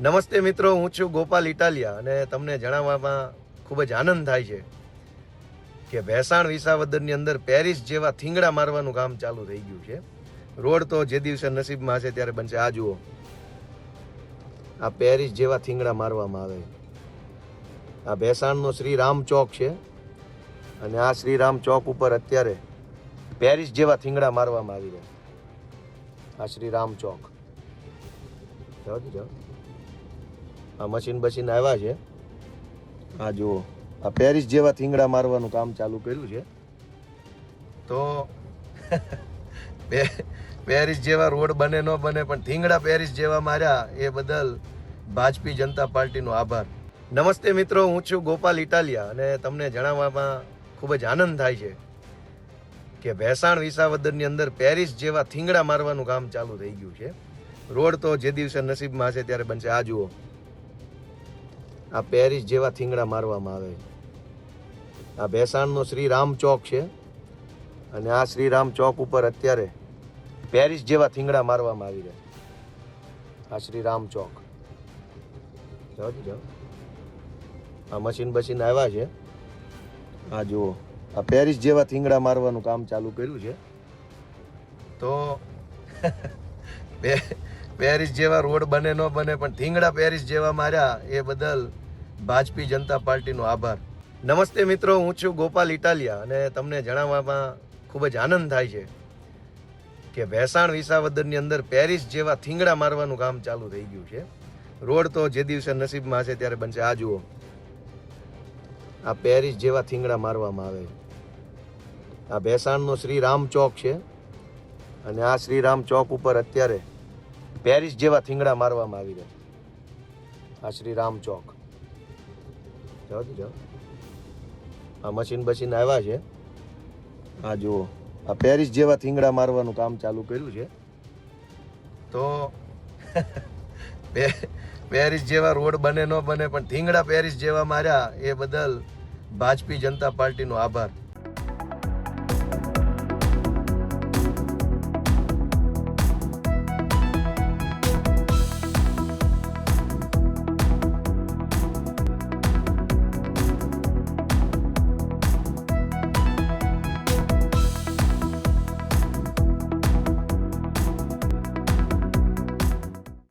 નમસ્તે મિત્રો, હું છું ગોપાલ ઇટાલિયા અને તમને જણાવવામાં ખૂબ જ આનંદ થાય છે કે ભેસાણ વિસાવદરની અંદર પેરિસ જેવા થીંગડા મારવાનું કામ ચાલુ થઈ ગયું છે. રોડ તો જે દિવસે નસીબમાં હશે ત્યારે બનશે. આ જુઓ. આ પેરિસ જેવા થીંગડા મારવામાં આવે આ ભેસાણનો શ્રી રામ ચોક છે અને આ શ્રી રામ ચોક ઉપર અત્યારે પેરિસ જેવા થીંગડા મારવામાં આવી રહ્યા આ શ્રી રામ ચોક. જાઓ જાઓ. આ મશીન બશીન આવ્યા છે. આ જુઓ, આ પેરિસ જેવા થીંગડા મારવાનું કામ ચાલુ કર્યું છે. તો પેરિસ જેવા રોડ બને ન બને, પણ થીંગડા પેરિસ જેવા માર્યા, એ બદલ ભાજપી જનતા પાર્ટીનો આભાર. નમસ્તે મિત્રો, હું છું ગોપાલ ઇટાલિયા અને તમને જણાવવામાં ખૂબ જ આનંદ થાય છે કે ભેસાણ વિસાવદરની અંદર પેરિસ જેવા થીંગડા મારવાનું કામ ચાલુ થઈ ગયું છે. રોડ તો જે દિવસે નસીબમાં હશે ત્યારે બનશે. આ જુઓ આ પેરિસ જેવા થીંગડા મારવામાં આવે આ ભેસાણનો શ્રી રામ ચોક છે અને આ શ્રી રામ ચોક ઉપર અત્યારે પેરિસ જેવા થીંગડા મારવામાં આવી રહ્યા આ શ્રી રામ ચોક. જાઓ જાઓ. આ મશીન બશીન આવ્યા છે. આ જુઓ, આ પેરિસ જેવા થીંગડા મારવાનું કામ ચાલુ કર્યું છે. તો પેરિસ જેવા રોડ બને ન બને, પણ થીંગડા પેરિસ જેવા માર્યા એ બદલ ભાજપી જનતા પાર્ટીનો આભાર. નમસ્તે મિત્રો, હું છું ગોપાલ ઇટાલિયા અને તમને જણાવવામાં ખૂબ જ આનંદ થાય છે કે ભેસાણ વિસાવદરની અંદર પેરિસ જેવા થીંગડા મારવાનું કામ ચાલુ થઈ ગયું છે. રોડ તો જે દિવસે નસીબમાં હશે ત્યારે બનશે. આ જુઓ. આ પેરિસ જેવા થીંગડા મારવામાં આવે. આ ભેસાણનો શ્રી રામ ચોક છે અને આ શ્રી રામ ચોક ઉપર અત્યારે પેરિસ જેવા થીંગડા મારવામાં આવી રહ્યા આ શ્રી રામ ચોક. જાઓ જી, જાઓ. આ મશીન બશીન આવ્યા છે. આ જુઓ આ પેરિસ જેવા થીંગડા મારવાનું કામ ચાલુ કર્યું છે. તો પેરિસ જેવા રોડ બને ન બને પણ થીંગડા પેરિસ જેવા માર્યા એ બદલ ભાજપી જનતા પાર્ટીનો આભાર.